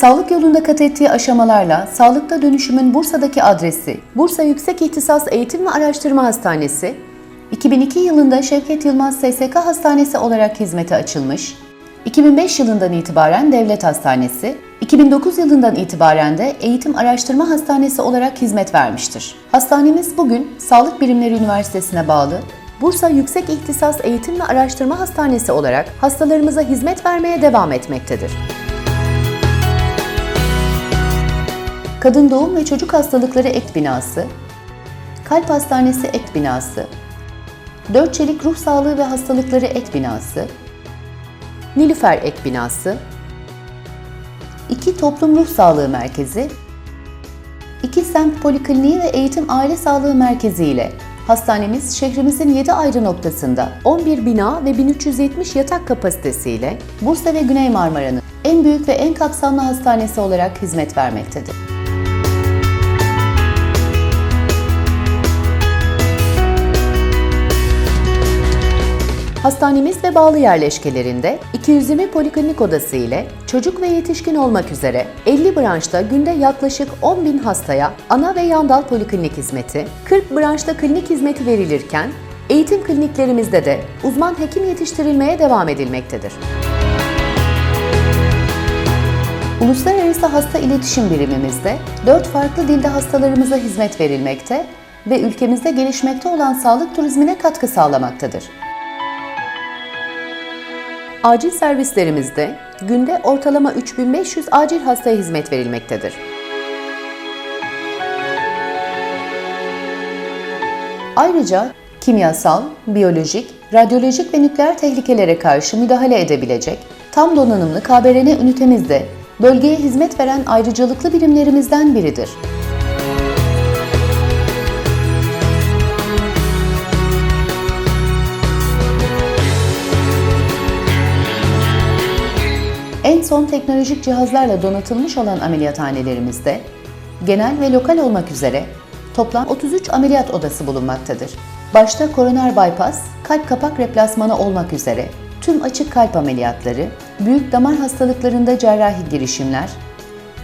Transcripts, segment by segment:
Sağlık yolunda kat ettiği aşamalarla sağlıkta dönüşümün Bursa'daki adresi Bursa Yüksek İhtisas Eğitim ve Araştırma Hastanesi, 2002 yılında Şevket Yılmaz SSK Hastanesi olarak hizmete açılmış, 2005 yılından itibaren Devlet Hastanesi, 2009 yılından itibaren de Eğitim Araştırma Hastanesi olarak hizmet vermiştir. Hastanemiz bugün Sağlık Bilimleri Üniversitesi'ne bağlı Bursa Yüksek İhtisas Eğitim ve Araştırma Hastanesi olarak hastalarımıza hizmet vermeye devam etmektedir. Kadın Doğum ve Çocuk Hastalıkları Ek Binası, Kalp Hastanesi Ek Binası, Dört Çelik Ruh Sağlığı ve Hastalıkları Ek Binası, Nilüfer Ek Binası, 2 Toplum Ruh Sağlığı Merkezi, 2 Semt Polikliniği ve Eğitim Aile Sağlığı Merkezi ile hastanemiz şehrimizin 7 ayrı noktasında 11 bina ve 1370 yatak kapasitesiyle Bursa ve Güney Marmara'nın en büyük ve en kapsamlı hastanesi olarak hizmet vermektedir. Hastanemiz ve bağlı yerleşkelerinde 220 poliklinik odası ile çocuk ve yetişkin olmak üzere 50 branşta günde yaklaşık 10 bin hastaya ana ve yandal poliklinik hizmeti, 40 branşta klinik hizmeti verilirken eğitim kliniklerimizde de uzman hekim yetiştirilmeye devam edilmektedir. Uluslararası Hasta İletişim Birimimizde 4 farklı dilde hastalarımıza hizmet verilmekte ve ülkemizde gelişmekte olan sağlık turizmine katkı sağlamaktadır. Acil servislerimizde günde ortalama 3500 acil hastaya hizmet verilmektedir. Ayrıca kimyasal, biyolojik, radyolojik ve nükleer tehlikelere karşı müdahale edebilecek tam donanımlı KBRN ünitemiz de bölgeye hizmet veren ayrıcalıklı birimlerimizden biridir. En son teknolojik cihazlarla donatılmış olan ameliyathanelerimizde genel ve lokal olmak üzere toplam 33 ameliyat odası bulunmaktadır. Başta koroner bypass, kalp kapak replasmanı olmak üzere tüm açık kalp ameliyatları, büyük damar hastalıklarında cerrahi girişimler,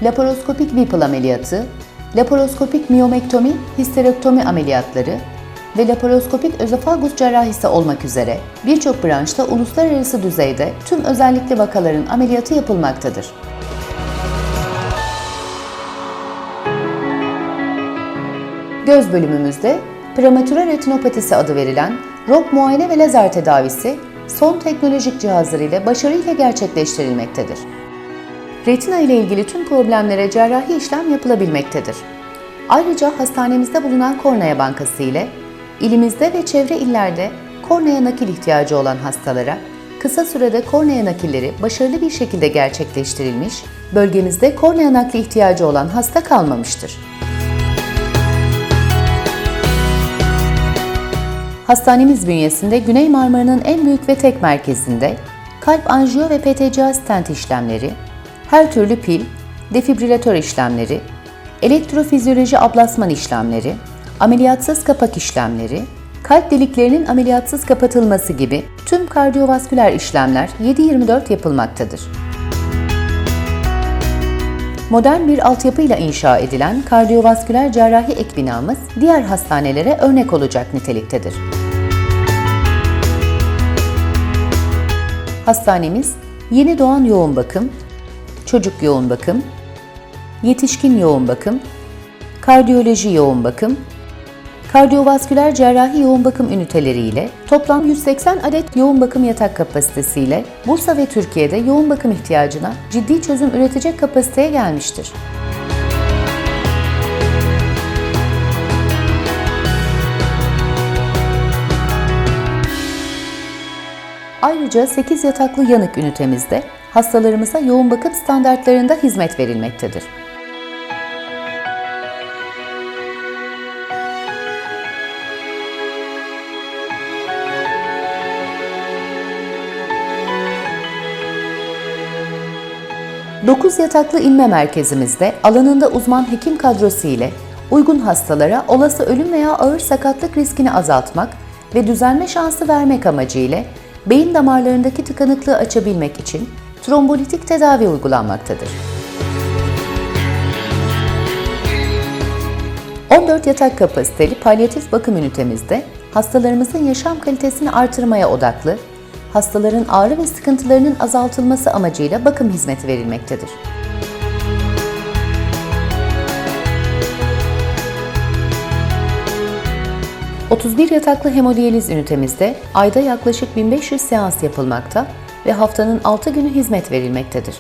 laparoskopik Whipple ameliyatı, laparoskopik miyomektomi, histerektomi ameliyatları ve laparoskopik özofagus cerrahisi olmak üzere birçok branşta uluslararası düzeyde tüm özellikli vakaların ameliyatı yapılmaktadır. Göz bölümümüzde prematüre retinopatisi adı verilen ROP muayene ve lazer tedavisi son teknolojik cihazlar ile başarıyla gerçekleştirilmektedir. Retina ile ilgili tüm problemlere cerrahi işlem yapılabilmektedir. Ayrıca hastanemizde bulunan kornea bankası ile ilimizde ve çevre illerde kornea nakil ihtiyacı olan hastalara kısa sürede kornea nakilleri başarılı bir şekilde gerçekleştirilmiş, bölgemizde kornea nakli ihtiyacı olan hasta kalmamıştır. Hastanemiz bünyesinde Güney Marmara'nın en büyük ve tek merkezinde kalp anjiyo ve PTCA stent işlemleri, her türlü pil, defibrilatör işlemleri, elektrofizyoloji ablasman işlemleri, ameliyatsız kapak işlemleri, kalp deliklerinin ameliyatsız kapatılması gibi tüm kardiyovasküler işlemler 7-24 yapılmaktadır. Modern bir altyapıyla inşa edilen kardiyovasküler cerrahi ek binamız diğer hastanelere örnek olacak niteliktedir. Hastanemiz yeni doğan yoğun bakım, çocuk yoğun bakım, yetişkin yoğun bakım, kardiyoloji yoğun bakım, kardiyovasküler cerrahi yoğun bakım üniteleri ile toplam 180 adet yoğun bakım yatak kapasitesiyle Bursa ve Türkiye'de yoğun bakım ihtiyacına ciddi çözüm üretecek kapasiteye gelmiştir. Ayrıca 8 yataklı yanık ünitemizde hastalarımıza yoğun bakım standartlarında hizmet verilmektedir. 9 yataklı inme merkezimizde alanında uzman hekim kadrosu ile uygun hastalara olası ölüm veya ağır sakatlık riskini azaltmak ve düzelme şansı vermek amacıyla beyin damarlarındaki tıkanıklığı açabilmek için trombolitik tedavi uygulanmaktadır. 14 yatak kapasiteli palyatif bakım ünitemizde hastalarımızın yaşam kalitesini artırmaya odaklı hastaların ağrı ve sıkıntılarının azaltılması amacıyla bakım hizmeti verilmektedir. ...31 yataklı hemodiyaliz ünitemizde ayda yaklaşık 1500 seans yapılmakta ve haftanın 6 günü hizmet verilmektedir.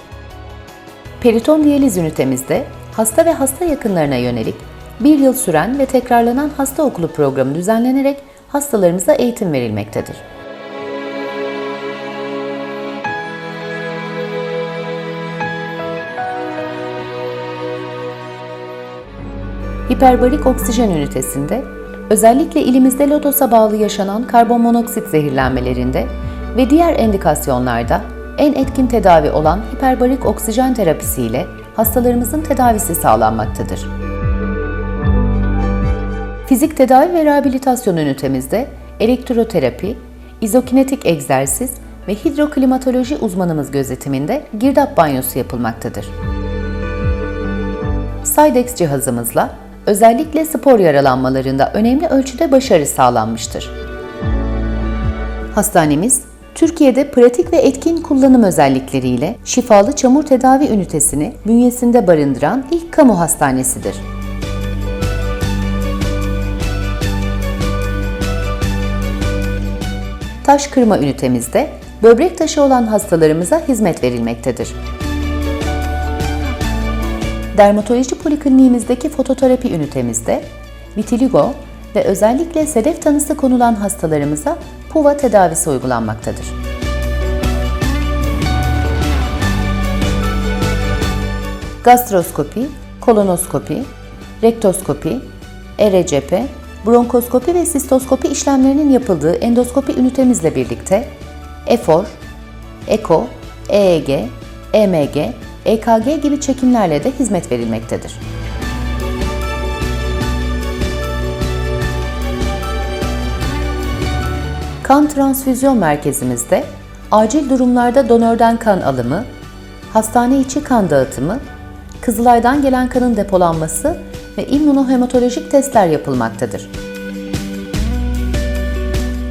Periton diyaliz ünitemizde hasta ve hasta yakınlarına yönelik bir yıl süren ve tekrarlanan hasta okulu programı düzenlenerek hastalarımıza eğitim verilmektedir. Hiperbarik oksijen ünitesinde özellikle ilimizde lodosa bağlı yaşanan karbon monoksit zehirlenmelerinde ve diğer endikasyonlarda en etkin tedavi olan hiperbarik oksijen terapisiyle hastalarımızın tedavisi sağlanmaktadır. Fizik tedavi ve rehabilitasyon ünitemizde elektroterapi, izokinetik egzersiz ve hidroklimatoloji uzmanımız gözetiminde girdap banyosu yapılmaktadır. Sidex cihazımızla özellikle spor yaralanmalarında önemli ölçüde başarı sağlanmıştır. Hastanemiz, Türkiye'de pratik ve etkin kullanım özellikleriyle şifalı çamur tedavi ünitesini bünyesinde barındıran ilk kamu hastanesidir. Taş kırma ünitemizde böbrek taşı olan hastalarımıza hizmet verilmektedir. Dermatoloji polikliniğimizdeki fototerapi ünitemizde vitiligo ve özellikle sedef tanısı konulan hastalarımıza PUVA tedavisi uygulanmaktadır. Gastroskopi, kolonoskopi, rektoskopi, ERCP, bronkoskopi ve sistoskopi işlemlerinin yapıldığı endoskopi ünitemizle birlikte EFOR, EKO, EEG, EMG, EKG gibi çekimlerle de hizmet verilmektedir. Kan transfüzyon merkezimizde acil durumlarda donörden kan alımı, hastane içi kan dağıtımı, Kızılay'dan gelen kanın depolanması ve immünohematolojik testler yapılmaktadır.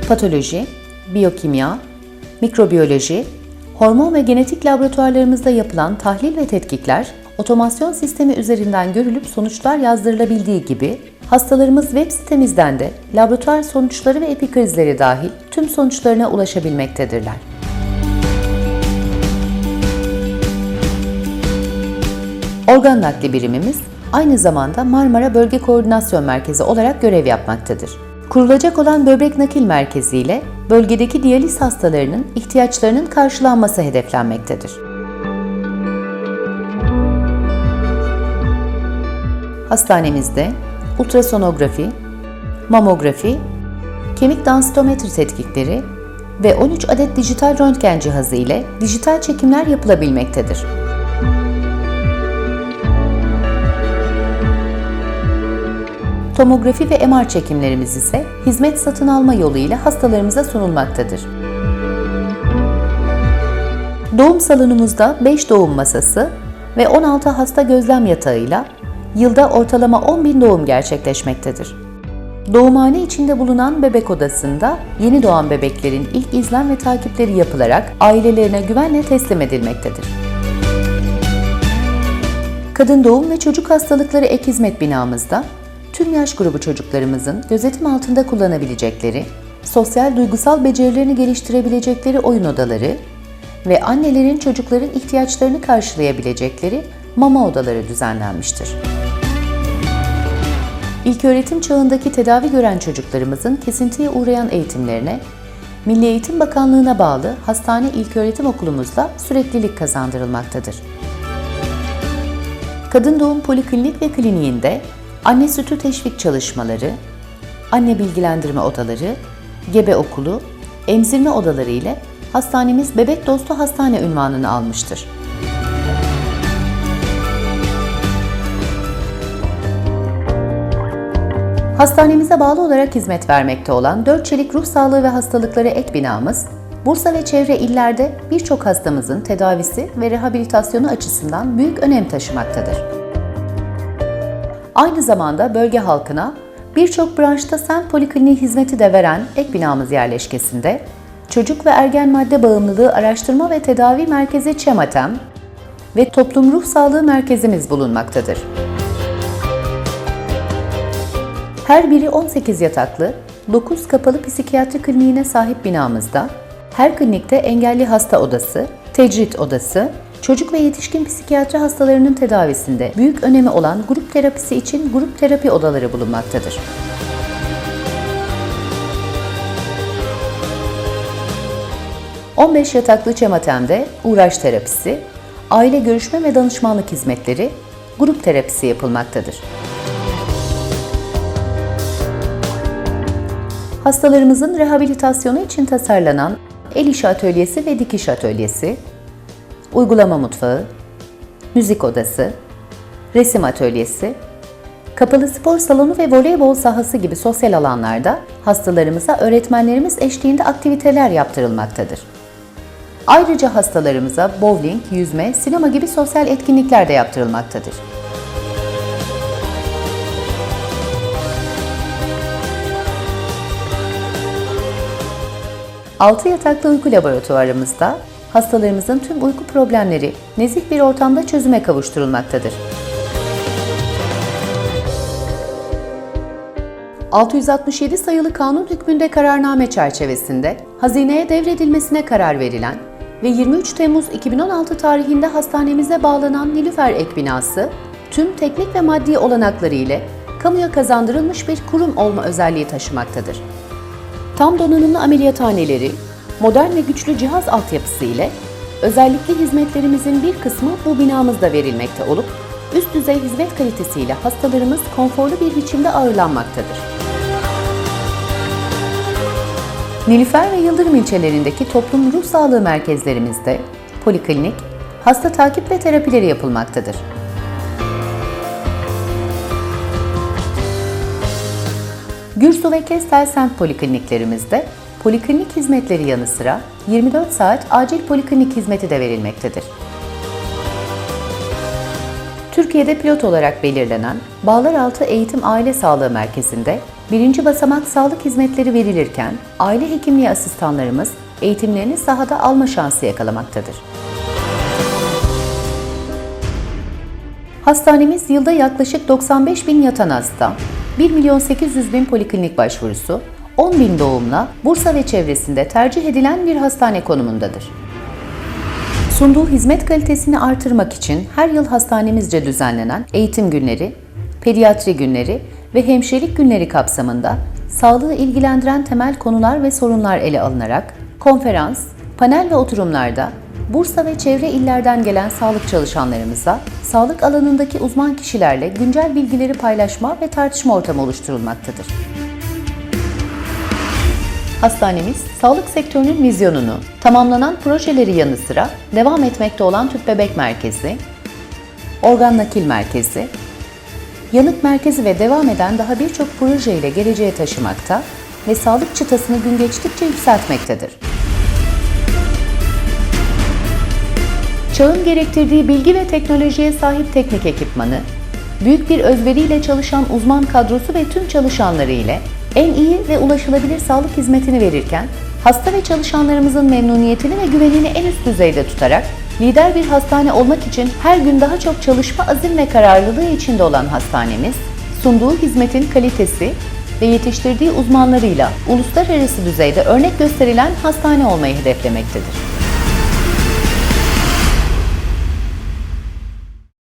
Patoloji, biyokimya, mikrobiyoloji, hormon ve genetik laboratuvarlarımızda yapılan tahlil ve tetkikler, otomasyon sistemi üzerinden görülüp sonuçlar yazdırılabildiği gibi, hastalarımız web sitemizden de laboratuvar sonuçları ve epikrizleri dahil tüm sonuçlarına ulaşabilmektedirler. Organ nakli birimimiz aynı zamanda Marmara Bölge Koordinasyon Merkezi olarak görev yapmaktadır. Kurulacak olan böbrek nakil merkezi ile bölgedeki diyaliz hastalarının ihtiyaçlarının karşılanması hedeflenmektedir. Hastanemizde ultrasonografi, mamografi, kemik densitometri tetkikleri ve 13 adet dijital röntgen cihazı ile dijital çekimler yapılabilmektedir. Tomografi ve MR çekimlerimiz ise hizmet satın alma yoluyla hastalarımıza sunulmaktadır. Doğum salonumuzda 5 doğum masası ve 16 hasta gözlem yatağıyla yılda ortalama 10 bin doğum gerçekleşmektedir. Doğumhane içinde bulunan bebek odasında yeni doğan bebeklerin ilk izlem ve takipleri yapılarak ailelerine güvenle teslim edilmektedir. Kadın doğum ve çocuk hastalıkları ek hizmet binamızda tüm yaş grubu çocuklarımızın gözetim altında kullanabilecekleri, sosyal duygusal becerilerini geliştirebilecekleri oyun odaları ve annelerin çocukların ihtiyaçlarını karşılayabilecekleri mama odaları düzenlenmiştir. İlköğretim çağındaki tedavi gören çocuklarımızın kesintiye uğrayan eğitimlerine Milli Eğitim Bakanlığı'na bağlı Hastane İlköğretim Okulumuzda süreklilik kazandırılmaktadır. Kadın Doğum Poliklinik ve Kliniğinde anne sütü teşvik çalışmaları, anne bilgilendirme odaları, gebe okulu, emzirme odaları ile hastanemiz bebek dostu hastane ünvanını almıştır. Hastanemize bağlı olarak hizmet vermekte olan 4 çelik ruh sağlığı ve hastalıkları ek binamız, Bursa ve çevre illerde birçok hastamızın tedavisi ve rehabilitasyonu açısından büyük önem taşımaktadır. Aynı zamanda bölge halkına birçok branşta semt polikliniği hizmeti de veren ek binamız yerleşkesinde Çocuk ve Ergen Madde Bağımlılığı Araştırma ve Tedavi Merkezi ÇEMATEM ve Toplum Ruh Sağlığı Merkezimiz bulunmaktadır. Her biri 18 yataklı, 9 kapalı psikiyatri kliniğine sahip binamızda, her klinikte engelli hasta odası, tecrit odası, çocuk ve yetişkin psikiyatri hastalarının tedavisinde büyük önemi olan grup terapisi için grup terapi odaları bulunmaktadır. ...15 yataklı Çematem'de uğraş terapisi, aile görüşme ve danışmanlık hizmetleri, grup terapisi yapılmaktadır. Hastalarımızın rehabilitasyonu için tasarlanan el işi atölyesi ve dikiş atölyesi, uygulama mutfağı, müzik odası, resim atölyesi, kapalı spor salonu ve voleybol sahası gibi sosyal alanlarda hastalarımıza öğretmenlerimiz eşliğinde aktiviteler yaptırılmaktadır. Ayrıca hastalarımıza bowling, yüzme, sinema gibi sosyal etkinlikler de yaptırılmaktadır. Altı yataklı uyku laboratuvarımızda hastalarımızın tüm uyku problemleri nezih bir ortamda çözüme kavuşturulmaktadır. 667 sayılı kanun hükmünde kararname çerçevesinde hazineye devredilmesine karar verilen ve 23 Temmuz 2016 tarihinde hastanemize bağlanan Nilüfer Ek binası, tüm teknik ve maddi olanakları ile kamuya kazandırılmış bir kurum olma özelliği taşımaktadır. Tam donanımlı ameliyathaneleri, modern ve güçlü cihaz altyapısı ile özellikle hizmetlerimizin bir kısmı bu binamızda verilmekte olup, üst düzey hizmet kalitesiyle hastalarımız konforlu bir biçimde ağırlanmaktadır. Nilüfer ve Yıldırım ilçelerindeki toplum ruh sağlığı merkezlerimizde poliklinik, hasta takip ve terapileri yapılmaktadır. Gürsu ve Kestel semt polikliniklerimizde poliklinik hizmetleri yanı sıra 24 saat acil poliklinik hizmeti de verilmektedir. Türkiye'de pilot olarak belirlenen Bağlaraltı Eğitim Aile Sağlığı Merkezi'nde birinci basamak sağlık hizmetleri verilirken aile hekimliği asistanlarımız eğitimlerini sahada alma şansı yakalamaktadır. Hastanemiz yılda yaklaşık 95 bin yatan hasta, 1 milyon 800 bin poliklinik başvurusu, 10 bin doğumla Bursa ve çevresinde tercih edilen bir hastane konumundadır. Sunduğu hizmet kalitesini artırmak için her yıl hastanemizce düzenlenen eğitim günleri, pediatri günleri ve hemşirelik günleri kapsamında sağlığı ilgilendiren temel konular ve sorunlar ele alınarak konferans, panel ve oturumlarda Bursa ve çevre illerden gelen sağlık çalışanlarımıza sağlık alanındaki uzman kişilerle güncel bilgileri paylaşma ve tartışma ortamı oluşturulmaktadır. Hastanemiz, sağlık sektörünün vizyonunu, tamamlanan projeleri yanı sıra devam etmekte olan tüp bebek merkezi, organ nakil merkezi, yanık merkezi ve devam eden daha birçok proje ile geleceğe taşımakta ve sağlık çıtasını gün geçtikçe yükseltmektedir. Çağın gerektirdiği bilgi ve teknolojiye sahip teknik ekipmanı, büyük bir özveriyle çalışan uzman kadrosu ve tüm çalışanları ile en iyi ve ulaşılabilir sağlık hizmetini verirken, hasta ve çalışanlarımızın memnuniyetini ve güvenini en üst düzeyde tutarak, lider bir hastane olmak için her gün daha çok çalışma azim ve kararlılığı içinde olan hastanemiz, sunduğu hizmetin kalitesi ve yetiştirdiği uzmanlarıyla uluslararası düzeyde örnek gösterilen hastane olmayı hedeflemektedir.